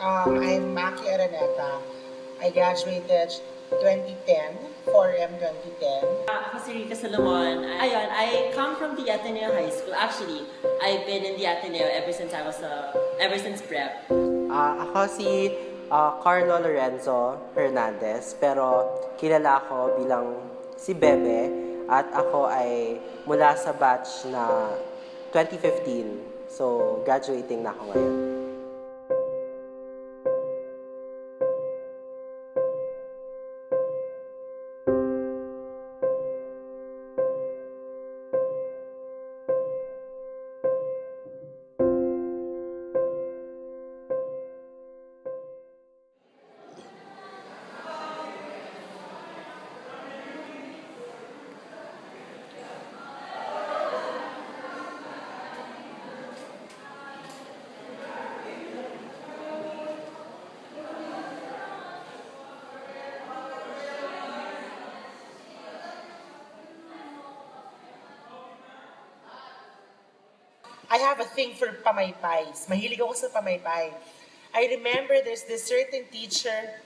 Um, I'm Maki Araneta. I graduated 2010, 4M 2010. Uh, ako si Rika Salomon. Ayun, I come from the Ateneo High School. Actually, I've been in the Ateneo ever since I was, uh, ever since prep. Uh, ako si uh, Carlo Lorenzo Hernandez, pero kilala ako bilang si Bebe at ako ay mula sa batch na 2015. So, graduating na ako ngayon. I have a thing for pamaypays. Mahilig ako sa pamaypay. I remember there's this certain teacher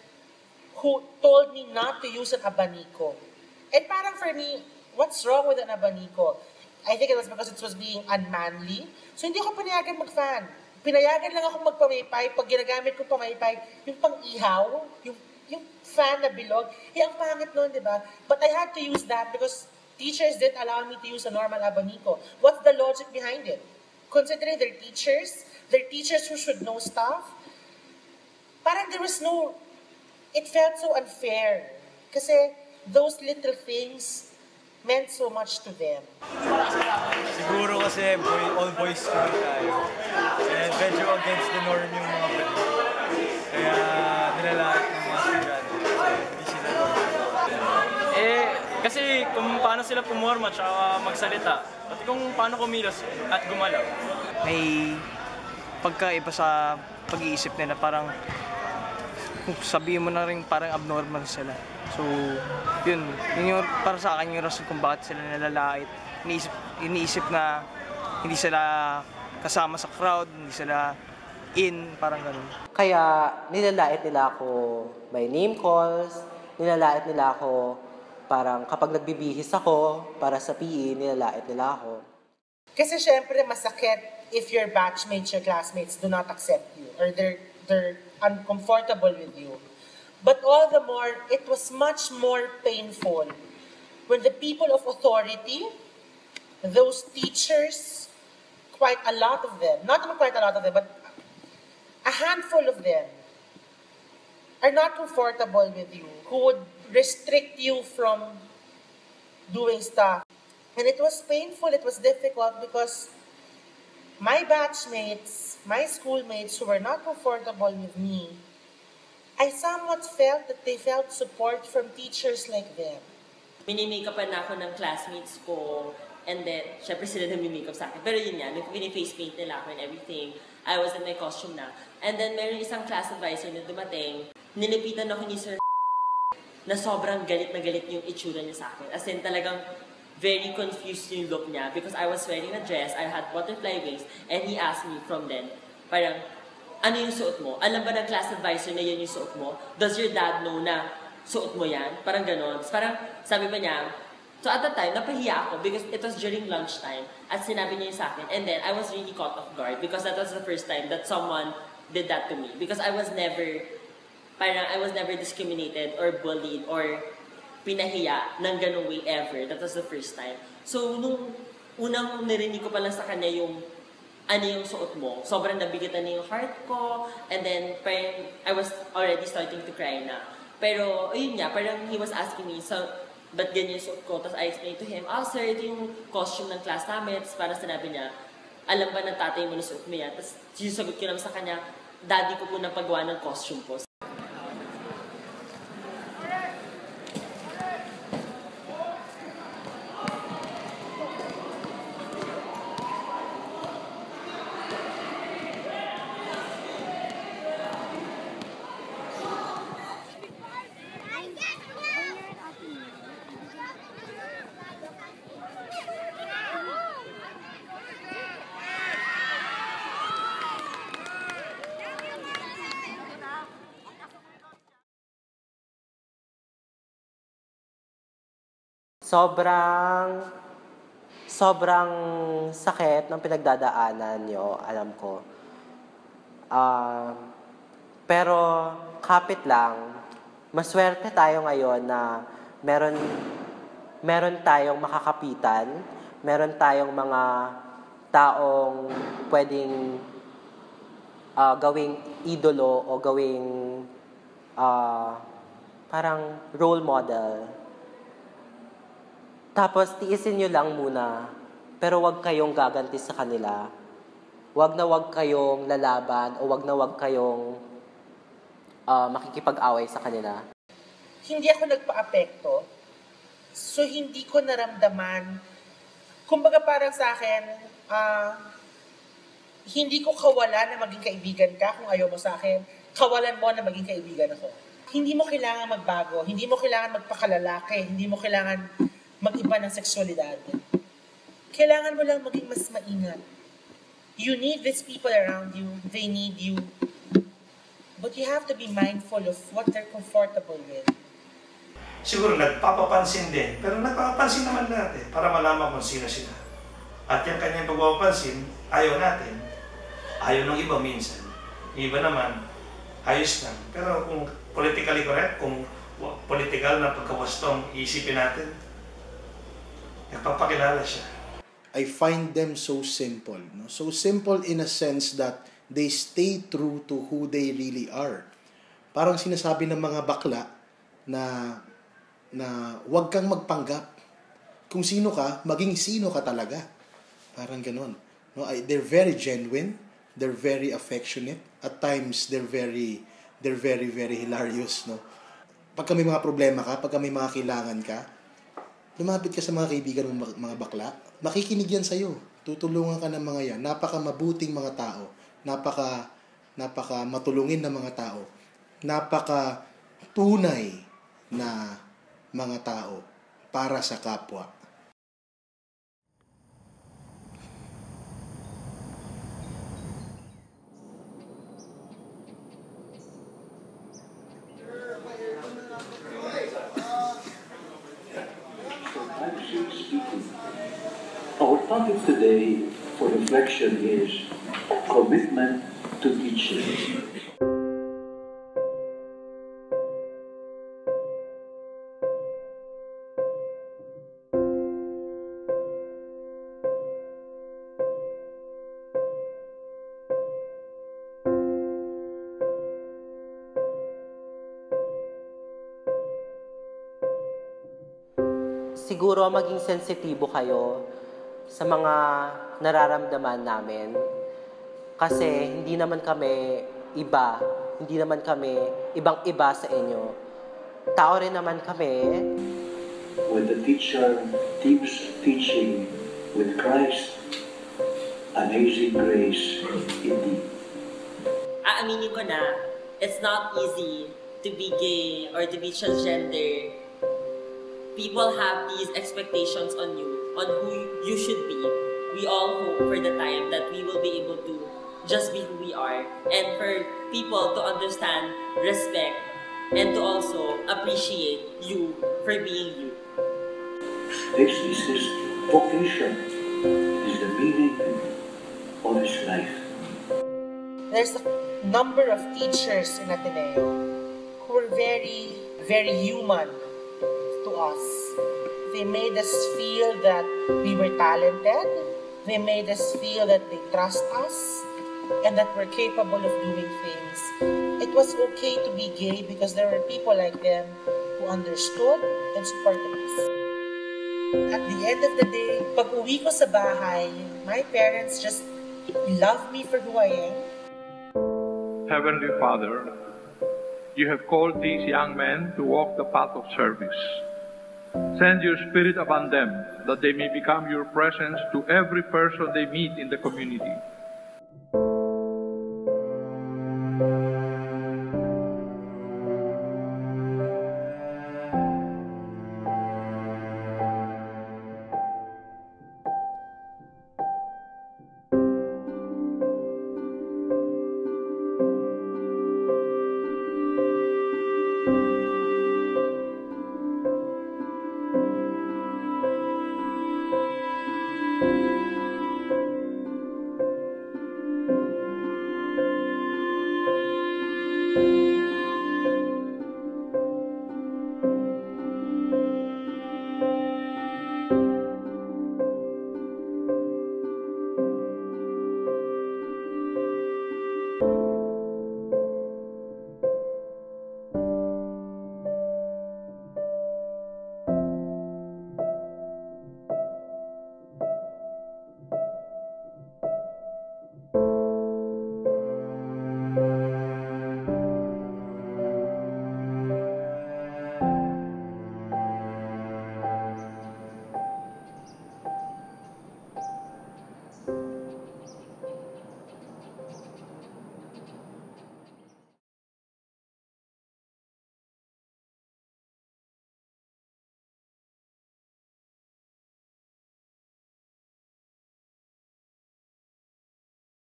who told me not to use an abanico. And parang for me, what's wrong with an abanico? I think it was because it was being unmanly. So hindi ako pinayagan mag-fan. Pinayagan lang ako magpamaypay. Pag ginagamit ko pamaypay, yung pang-ihaw, yung, yung fan na bilog, eh, ang pangit nun, di ba? But I had to use that because teachers didn't allow me to use a normal abanico. What's the logic behind it? Considering they're teachers, they're teachers who should know stuff, parang there was no, it felt so unfair. Kasi those little things meant so much to them. Siguro kasi boy, all boys school tayo. And medyo against the norm yung mga bali. Kaya nilalait ng mga estudyante. Kasi hindi sila Eh, kasi kung paano sila pumorma at magsalita, at kung paano kumilos at gumalaw. may pagkaiba sa pag-iisip nila. Parang kung sabihin mo na rin parang abnormal sila. So, yun. Yun yung para sa akin yung rason kung bakit sila nalalait. Iniisip, iniisip na hindi sila kasama sa crowd, hindi sila in, parang ganun. Kaya nilalait nila ako by name calls, nilalait nila ako parang kapag nagbibihis ako para sa PE, nilalait nila ako. Kasi syempre masakit if your batchmates, your classmates do not accept you or they're, they're uncomfortable with you. But all the more, it was much more painful when the people of authority, those teachers, quite a lot of them, not quite a lot of them, but a handful of them, are not comfortable with you, who would restrict you from doing stuff. And it was painful, it was difficult because my batchmates, my schoolmates who were not comfortable with me, I somewhat felt that they felt support from teachers like them. Minimakeupan na ako ng classmates ko. And then, syempre sila na makeup sa akin. Pero yun nga, face paint nila ako and everything. I was in my costume na. And then, meron isang class advisor na dumating. Nilipitan ako ni Sir na sobrang galit na galit yung itsura niya sa akin. As in, talagang very confused yung look niya because I was wearing a dress, I had butterfly wings, and he asked me from then, parang, ano yung suot mo? Alam ba ng class advisor na yun yung suot mo? Does your dad know na suot mo yan? Parang ganon. Parang sabi ba niya, so at that time, napahiya ako because it was during lunchtime at sinabi niya sa akin. And then I was really caught off guard because that was the first time that someone did that to me. Because I was never, parang I was never discriminated or bullied or pinahiya ng ganung way ever. That was the first time. So, nung unang narinig ko pa lang sa kanya yung ano yung suot mo, sobrang nabigatan na yung heart ko, and then parang I was already starting to cry na. Pero, ayun nga, parang he was asking me, so, ba't ganyan yung suot ko? Tapos I explained to him, ah, sir, ito yung costume ng class namin. Tapos para sinabi niya, alam ba ng tatay mo na suot mo yan? Tapos sinusagot ko naman sa kanya, daddy ko po nang paggawa ng costume ko. Sobrang sobrang sakit ng pinagdadaanan nyo, alam ko. Ah, pero kapit lang, maswerte tayo ngayon na meron meron tayong makakapitan, meron tayong mga taong pwedeng ah, gawing idolo o gawing ah, parang role model. Tapos tiisin nyo lang muna, pero wag kayong gaganti sa kanila. Wag na wag kayong lalaban o wag na wag kayong ah, makikipag-away sa kanila. Hindi ako nagpa-apekto. So, hindi ko naramdaman. Kumbaga parang sa akin, ah, hindi ko kawala na maging kaibigan ka kung ayaw mo sa akin. Kawalan mo na maging kaibigan ako. Hindi mo kailangan magbago. Hindi mo kailangan magpakalalaki. Hindi mo kailangan mag-iba ng seksualidad. Kailangan mo lang maging mas maingat. You need these people around you. They need you. But you have to be mindful of what they're comfortable with. siguro nagpapapansin din. Pero nagpapapansin naman natin para malaman kung sino sila. At yung kanyang pagpapapansin, ayaw natin. Ayaw ng iba minsan. Yung iba naman, ayos lang. Pero kung politically correct, kung political na pagkawastong isipin natin, nagpapakilala siya. I find them so simple. No? So simple in a sense that they stay true to who they really are. Parang sinasabi ng mga bakla na na wag kang magpanggap. Kung sino ka, maging sino ka talaga. Parang ganun. No, I, they're very genuine. They're very affectionate. At times, they're very, they're very, very hilarious. No? Pagka may mga problema ka, pagka may mga kailangan ka, lumapit ka sa mga kaibigan mong mga- bakla, makikinig yan sa'yo. Tutulungan ka ng mga yan. Napaka mabuting mga tao. Napaka, napaka matulungin na mga tao. Napaka tunay na mga tao para sa kapwa. Topic today for reflection is commitment to teaching. siguro maging sensitibo kayo sa mga nararamdaman namin. Kasi hindi naman kami iba, hindi naman kami ibang-iba sa inyo. Tao rin naman kami, When the teacher keeps teaching with Christ, amazing grace indeed. aaminin ko na, it's not easy to be gay or to be transgender. People have these expectations on you, on who you should be. We all hope for the time that we will be able to just be who we are and for people to understand, respect, and to also appreciate you for being you. This is his vocation. It is the meaning of his life. There's a number of teachers in Ateneo who were very, very human to us. They made us feel that we were talented. They made us feel that they trust us and that we're capable of doing things. It was okay to be gay because there were people like them who understood and supported us. At the end of the day, pag uwi ko sa bahay, my parents just love me for who I am. Heavenly Father, you have called these young men to walk the path of service. Send your Spirit upon them that they may become your presence to every person they meet in the community.